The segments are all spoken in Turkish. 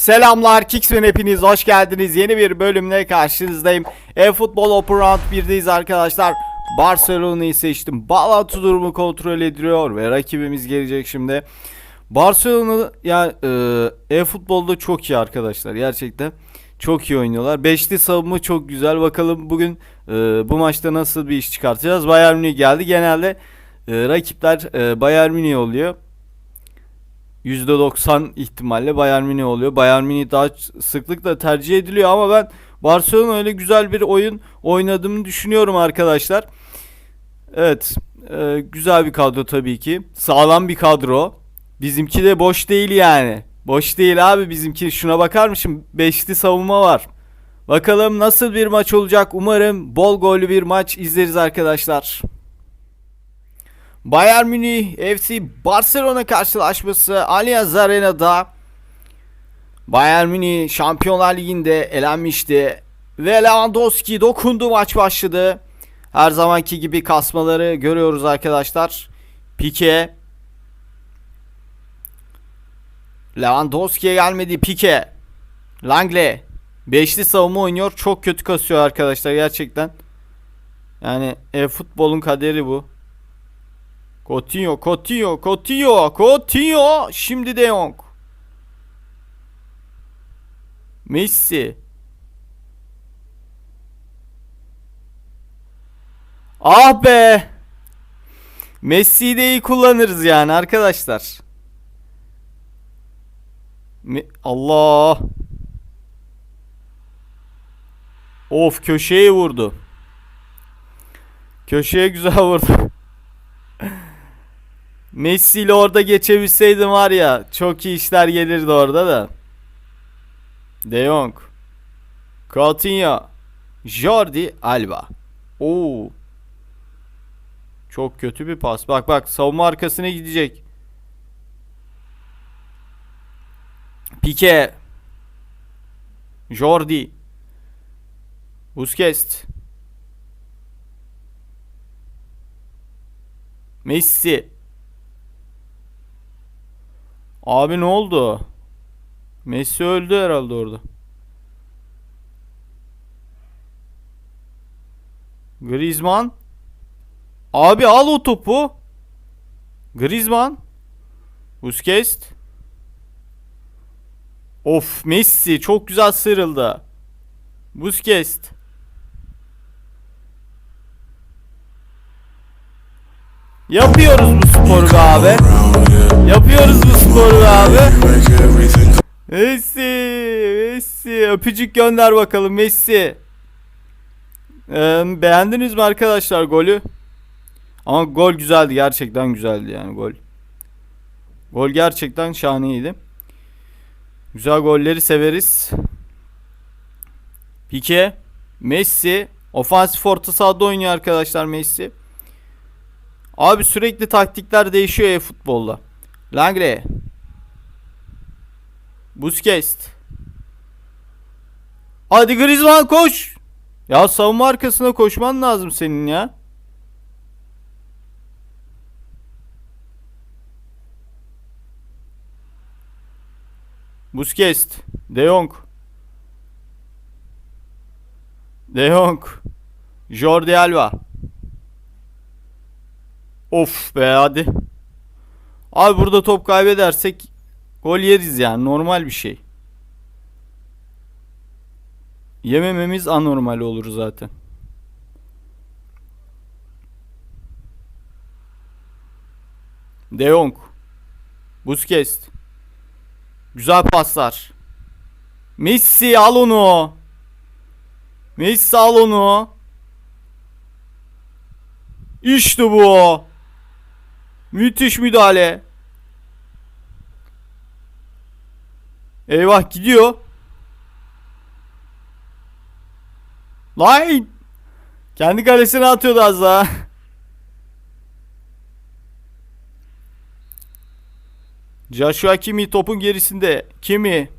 Selamlar Kicksman hepiniz hoş geldiniz. Yeni bir bölümle karşınızdayım. E-Futbol Open Round 1'deyiz arkadaşlar. Barcelona'yı seçtim. Bağlantı durumu kontrol ediliyor ve rakibimiz gelecek şimdi. Barcelona ya e, e-futbolda çok iyi arkadaşlar gerçekten. Çok iyi oynuyorlar. Beşli savunma çok güzel. Bakalım bugün e, bu maçta nasıl bir iş çıkartacağız. Bayern Münih geldi. Genelde e, rakipler e, Bayern Münih oluyor. %90 ihtimalle Bayern Münih oluyor. Bayern Münih daha sıklıkla tercih ediliyor ama ben Barcelona öyle güzel bir oyun oynadığımı düşünüyorum arkadaşlar. Evet, e, güzel bir kadro tabii ki. Sağlam bir kadro. Bizimki de boş değil yani. Boş değil abi bizimki. Şuna bakar mısın? Beşli savunma var. Bakalım nasıl bir maç olacak. Umarım bol gollü bir maç izleriz arkadaşlar. Bayern Münih FC Barcelona karşılaşması Allianz Arena'da Bayern Münih Şampiyonlar Ligi'nde elenmişti ve Lewandowski dokundu maç başladı. Her zamanki gibi kasmaları görüyoruz arkadaşlar. Pique Lewandowski'ye gelmedi Pique Langle Beşli savunma oynuyor. Çok kötü kasıyor arkadaşlar gerçekten. Yani e, futbolun kaderi bu. Coutinho, Coutinho, Coutinho, Coutinho. Şimdi De Jong. Messi. Ah be. Messi'yi de iyi kullanırız yani arkadaşlar. Allah. Of köşeye vurdu. Köşeye güzel vurdu. Messi ile orada geçebilseydim var ya çok iyi işler gelirdi orada da. De Jong. Coutinho. Jordi Alba. Oo. Çok kötü bir pas. Bak bak savunma arkasına gidecek. Pique. Jordi. Busquets. Messi. Abi ne oldu? Messi öldü herhalde orada. Griezmann. Abi al o topu. Griezmann. Busquets. Of Messi çok güzel sıyrıldı. Busquets. Yapıyoruz bu sporu be abi. Yapıyoruz bu be abi. Messi, Messi. Öpücük gönder bakalım Messi. Ee, beğendiniz mi arkadaşlar golü? Ama gol güzeldi gerçekten güzeldi yani gol. Gol gerçekten şahaneydi. Güzel golleri severiz. Pique, Messi, ofansif orta sahada oynuyor arkadaşlar Messi. Abi sürekli taktikler değişiyor ya futbolda. Langle. Busquets. Hadi Griezmann koş. Ya savunma arkasına koşman lazım senin ya. Busquets. De Jong. De Jong. Jordi Alba. Of be hadi. Abi burada top kaybedersek gol yeriz yani normal bir şey. Yemememiz anormal olur zaten. De Jong. Busquets. Güzel paslar. Messi al onu. Messi al onu. İşte bu. Müthiş müdahale. Eyvah gidiyor. Lan! Kendi kalesine atıyordu az daha. Joshua Kimi topun gerisinde. Kimi?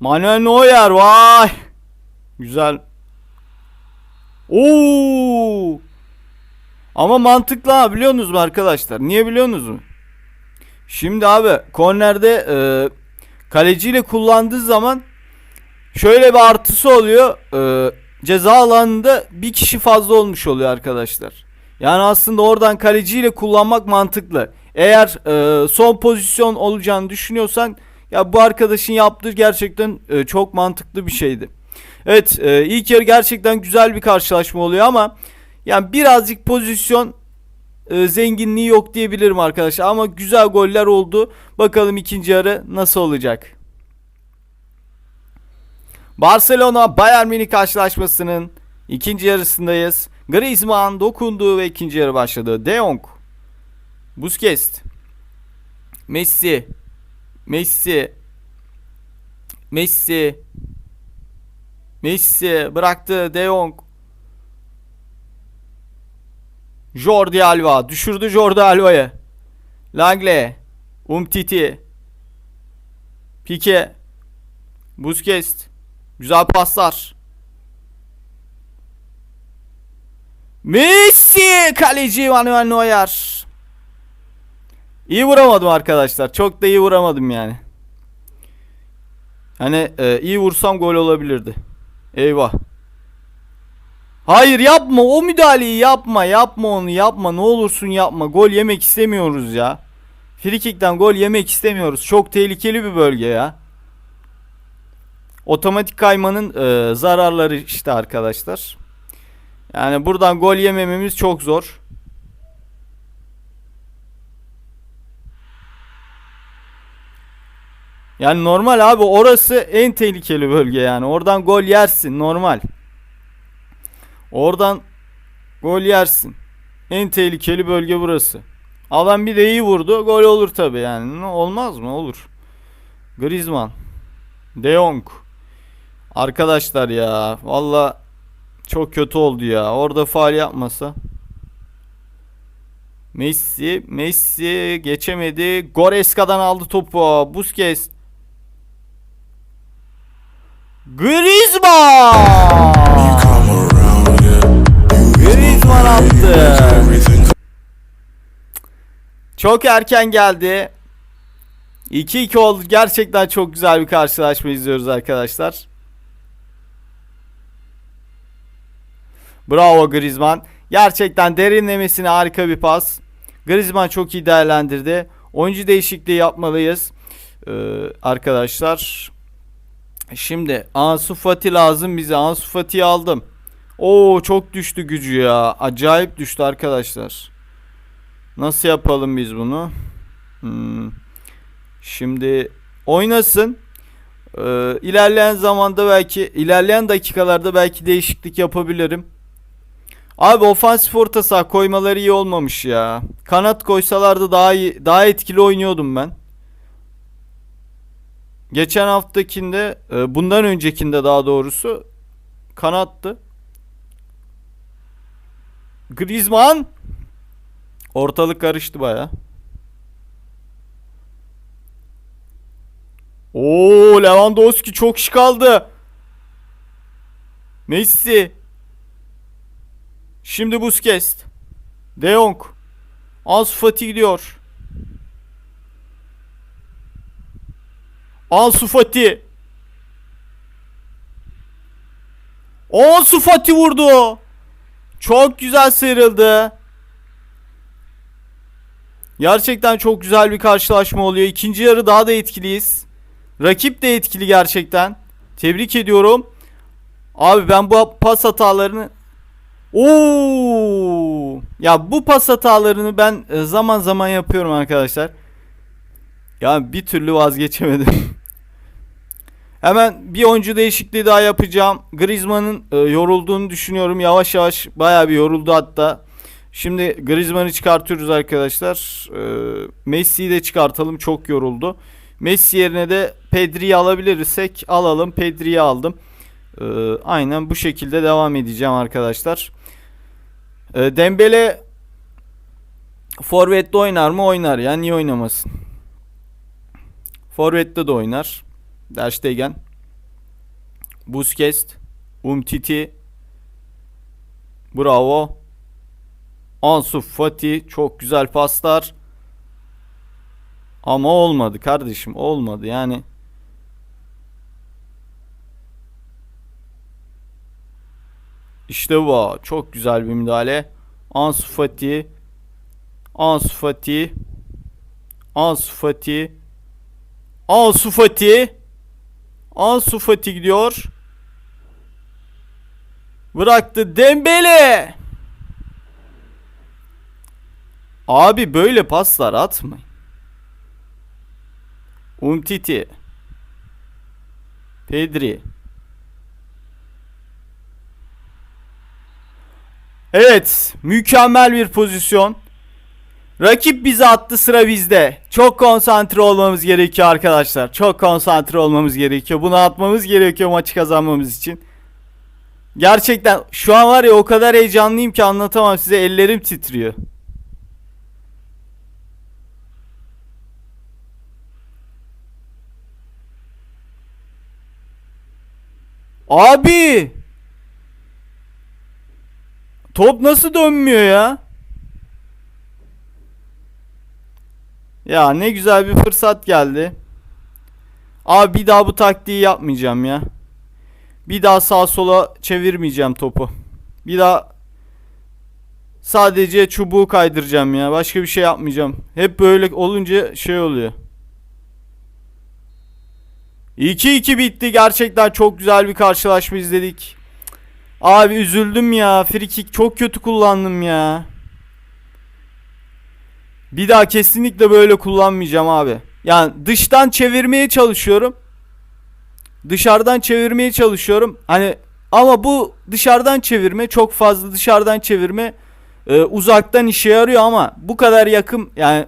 Manuel Neuer vay. Güzel. Oo! Ama mantıklı ha biliyorsunuz mu arkadaşlar? Niye biliyorsunuz mu? Şimdi abi kornerde e, kaleciyle kullandığı zaman şöyle bir artısı oluyor. E, ceza alanında bir kişi fazla olmuş oluyor arkadaşlar. Yani aslında oradan kaleciyle kullanmak mantıklı. Eğer e, son pozisyon olacağını düşünüyorsan ya bu arkadaşın yaptığı gerçekten e, çok mantıklı bir şeydi. Evet e, ilk yarı gerçekten güzel bir karşılaşma oluyor ama yani birazcık pozisyon e, zenginliği yok diyebilirim arkadaşlar ama güzel goller oldu. Bakalım ikinci yarı nasıl olacak. Barcelona Bayern Münih karşılaşmasının ikinci yarısındayız. Griezmann dokundu ve ikinci yarı başladı. De Jong, Busquets, Messi, Messi, Messi, Messi bıraktı De Jong. Jordi Alba düşürdü Jordi Alba'yı. Langle, Umtiti, Pique, Busquets. Güzel paslar. Messi kaleci Manuel Neuer. İyi vuramadım arkadaşlar. Çok da iyi vuramadım yani. Hani e, iyi vursam gol olabilirdi. Eyvah. Hayır yapma o müdahaleyi yapma yapma onu yapma ne olursun yapma gol yemek istemiyoruz ya. Frikikten gol yemek istemiyoruz çok tehlikeli bir bölge ya. Otomatik kaymanın e, zararları işte arkadaşlar. Yani buradan gol yemememiz çok zor. Yani normal abi orası en tehlikeli bölge yani. Oradan gol yersin normal. Oradan gol yersin. En tehlikeli bölge burası. Adam bir de iyi vurdu. Gol olur tabi yani. Olmaz mı? Olur. Griezmann. De Jong. Arkadaşlar ya. Valla çok kötü oldu ya. Orada faal yapmasa. Messi. Messi geçemedi. Goreska'dan aldı topu. Busquets. Griezmann. Griezmann attı. Çok erken geldi. 2-2 oldu. Gerçekten çok güzel bir karşılaşma izliyoruz arkadaşlar. Bravo Griezmann. Gerçekten derinlemesine harika bir pas. Griezmann çok iyi değerlendirdi. Oyuncu değişikliği yapmalıyız. Ee, arkadaşlar. Şimdi Ansu Fati lazım bize. Ansu Fati'yi aldım. Oo çok düştü gücü ya. Acayip düştü arkadaşlar. Nasıl yapalım biz bunu? Hmm. Şimdi oynasın. Ee, ilerleyen zamanda belki ilerleyen dakikalarda belki değişiklik yapabilirim. Abi ofansif orta saha koymaları iyi olmamış ya. Kanat koysalardı daha iyi, daha etkili oynuyordum ben. Geçen haftakinde, e, bundan öncekinde daha doğrusu kanattı. Griezmann ortalık karıştı baya. Oo Lewandowski çok şık aldı. Messi. Şimdi Busquets. De Jong. Ansu Fati gidiyor. Ansu Fati. Ansu Fati vurdu. Çok güzel sıyrıldı. Gerçekten çok güzel bir karşılaşma oluyor. İkinci yarı daha da etkiliyiz. Rakip de etkili gerçekten. Tebrik ediyorum. Abi ben bu pas hatalarını Oo! Ya bu pas hatalarını ben e, zaman zaman yapıyorum arkadaşlar. Ya bir türlü vazgeçemedim. Hemen bir oyuncu değişikliği daha yapacağım. Griezmann'ın e, yorulduğunu düşünüyorum. Yavaş yavaş bayağı bir yoruldu hatta. Şimdi Griezmann'ı çıkartıyoruz arkadaşlar. E, Messi'yi de çıkartalım. Çok yoruldu. Messi yerine de Pedri'yi alabilirsek alalım. Pedri'yi aldım. E, aynen bu şekilde devam edeceğim arkadaşlar. E, Dembele Forvet'te oynar mı? Oynar ya. Niye oynamasın? Forvet'te de oynar. Der Stegen. Busquets. Umtiti. Bravo. Ansu Fati. Çok güzel paslar. Ama olmadı kardeşim olmadı yani. İşte bu. Çok güzel bir müdahale. Ansu Fati. Ansu Fati. Ansu Fati. Ansu Fati. Ansu Fati gidiyor. Bıraktı Dembele. Abi böyle paslar atmayın. Umtiti. Pedri. Evet, mükemmel bir pozisyon. Rakip bizi attı sıra bizde. Çok konsantre olmamız gerekiyor arkadaşlar. Çok konsantre olmamız gerekiyor. Bunu atmamız gerekiyor maçı kazanmamız için. Gerçekten şu an var ya o kadar heyecanlıyım ki anlatamam size. Ellerim titriyor. Abi! Top nasıl dönmüyor ya? Ya ne güzel bir fırsat geldi. Abi bir daha bu taktiği yapmayacağım ya. Bir daha sağa sola çevirmeyeceğim topu. Bir daha sadece çubuğu kaydıracağım ya. Başka bir şey yapmayacağım. Hep böyle olunca şey oluyor. 2-2 bitti. Gerçekten çok güzel bir karşılaşma izledik. Abi üzüldüm ya. Free çok kötü kullandım ya. Bir daha kesinlikle böyle kullanmayacağım abi. Yani dıştan çevirmeye çalışıyorum. Dışarıdan çevirmeye çalışıyorum. Hani ama bu dışarıdan çevirme çok fazla dışarıdan çevirme e, uzaktan işe yarıyor ama bu kadar yakın yani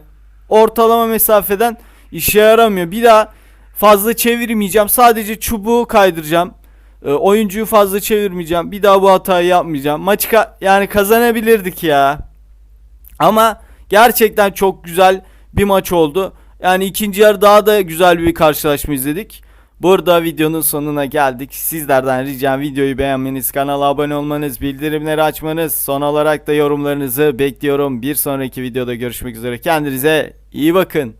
ortalama mesafeden işe yaramıyor. Bir daha fazla çevirmeyeceğim. Sadece çubuğu kaydıracağım. E, oyuncuyu fazla çevirmeyeceğim. Bir daha bu hatayı yapmayacağım. Maçı ka- yani kazanabilirdik ya. Ama gerçekten çok güzel bir maç oldu. Yani ikinci yarı daha da güzel bir karşılaşma izledik. Burada videonun sonuna geldik. Sizlerden ricam videoyu beğenmeniz, kanala abone olmanız, bildirimleri açmanız, son olarak da yorumlarınızı bekliyorum. Bir sonraki videoda görüşmek üzere. Kendinize iyi bakın.